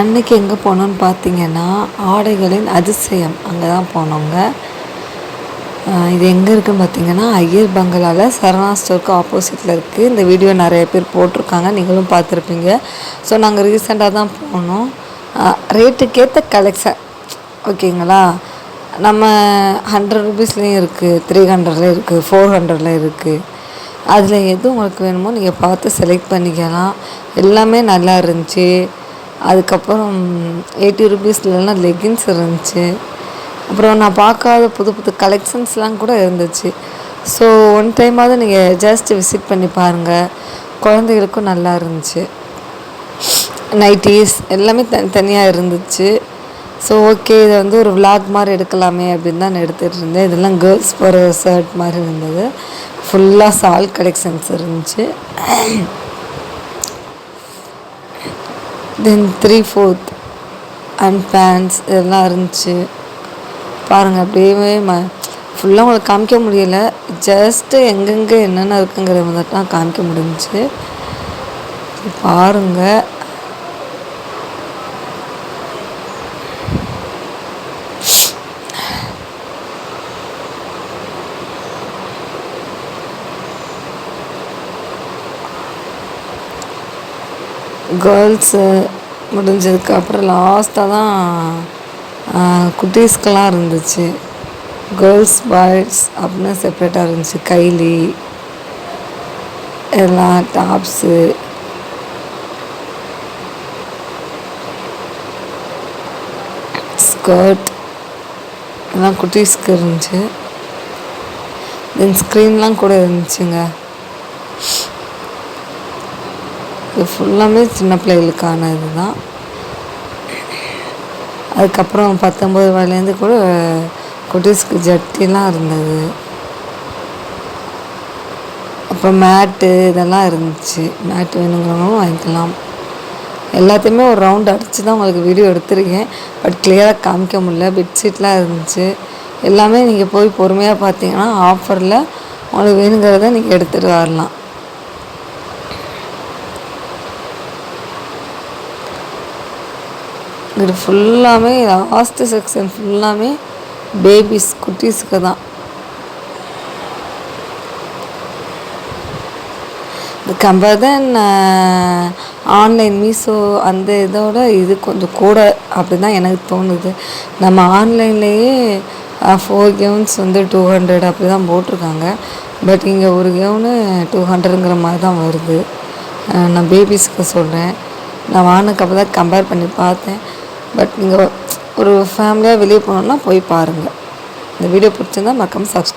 அன்னைக்கு எங்கே போனோம்னு பார்த்தீங்கன்னா ஆடைகளின் அதிசயம் அங்கே தான் போனோங்க இது எங்கே இருக்குன்னு பார்த்தீங்கன்னா ஐயர் பங்களாவில் சரணா ஸ்டோருக்கு ஆப்போசிட்டில் இருக்குது இந்த வீடியோ நிறைய பேர் போட்டிருக்காங்க. நீங்களும் பார்த்துருப்பீங்க. ஸோ நாங்கள் ரீசெண்டாக தான் போனோம். ரேட்டுக்கேற்ற கலெக்ஷன் ஓகேங்களா? நம்ம ஹண்ட்ரட் ருபீஸ்லேயும் இருக்குது த்ரீ ஹண்ட்ரட்லேயும் இருக்குது ஃபோர் ஹண்ட்ரட்ல இருக்குது அதில் எது உங்களுக்கு வேணுமோ நீங்கள் பார்த்து செலக்ட் பண்ணிக்கலாம். எல்லாமே நல்லா இருந்துச்சு. அதுக்கப்புறம் எயிட்டி ருபீஸ்லலாம் லெகின்ஸ் இருந்துச்சு. அப்புறம் நான் பார்க்காத புது புது கலெக்ஷன்ஸ்லாம் கூட இருந்துச்சு. ஸோ ஒன் டைமாவது நீங்கள் ஜஸ்ட் விசிட் பண்ணி பாருங்கள் குழந்தைகளுக்கும் நல்லா இருந்துச்சு. நைட்டிஸ் எல்லாமே தனி தனியாக இருந்துச்சு. ஸோ ஓகே இதை வந்து ஒரு விளாக் மாதிரி எடுக்கலாமே அப்படின்னு தான் நான் எடுத்துகிட்டு இருந்தேன். இதெல்லாம் கேர்ள்ஸ் போகிற ஷர்ட் மாதிரி இருந்தது. ஃபுல்லாக சால் கலெக்ஷன்ஸ் இருந்துச்சு. Then three fourth and pants இதெல்லாம் இருந்துச்சு. பாருங்கள் அப்படியே ம ஃபுல்லாக உங்களுக்கு காமிக்க முடியலை. ஜஸ்ட்டு எங்கெங்கே என்னென்ன இருக்குங்கிறத வந்துட்டு தான் காமிக்க முடிஞ்சுச்சு. பாருங்கள் கேர்ள்ஸு முடிஞ்சதுக்கு அப்புறம் லாஸ்ட்டாக தான் குட்டீஸ்க்கெல்லாம் இருந்துச்சு. கேர்ள்ஸ் பாய்ஸ் அப்படின்னு செப்ரேட்டாக இருந்துச்சு. கைலி எல்லாம் டாப்ஸு ஸ்கர்ட் எல்லாம் குட்டீஸ்க்கு இருந்துச்சு. தென் ஸ்க்ரீன்லாம் கூட இருந்துச்சுங்க. இது ஃபுல்லாமே சின்ன பிள்ளைகளுக்கான இதுதான் அதுக்கப்புறம் பத்தொம்பது ரூபாயிலேருந்து கூட குட்டீஸ்க்கு ஜட்டிலாம் இருந்தது. அப்புறம் மேட்டு இதெல்லாம் இருந்துச்சு. மேட்டு வேணுங்கிறவங்களும் வாங்கிக்கலாம். எல்லாத்தையுமே ஒரு ரவுண்ட் அடித்து தான் உங்களுக்கு வீடியோ எடுத்திருக்கேன். பட் கிளியராக காமிக்க முடியல. பெட்ஷீட்லாம் இருந்துச்சு. எல்லாமே நீங்கள் போய் பொறுமையாக பார்த்தீங்கன்னா ஆஃபரில் உங்களுக்கு வேணுங்கிறத நீங்கள் எடுத்துகிட்டு வரலாம். இது ஃபுல்லாமே லாஸ்ட்டு செக்ஷன் ஃபுல்லாமே பேபிஸ் குட்டீஸுக்கு தான். கம்பேர் தென் ஆன்லைன் மீஷோ அந்த இதோட இது கொஞ்சம் கூட அப்படி தான் எனக்கு தோணுது. நம்ம ஆன்லைன்லேயே ஃபோர் கவுன்ஸ் வந்து டூ ஹண்ட்ரட் அப்படி தான் போட்டிருக்காங்க. பட் இங்கே ஒரு கவுனு டூ ஹண்ட்ரடுங்கிற மாதிரி தான் வருது நான் பேபிஸ்க்கு சொல்கிறேன் நான் வானுக்கு அப்போ தான் கம்பேர் பண்ணி பார்த்தேன். பட் நீங்கள் ஒரு ஃபேமிலியாக வெளியே போனோன்னா போய் பாருங்கள் இந்த வீடியோ பிடிச்சிருந்தா மக்கம் சப்ஸ்கிரைப்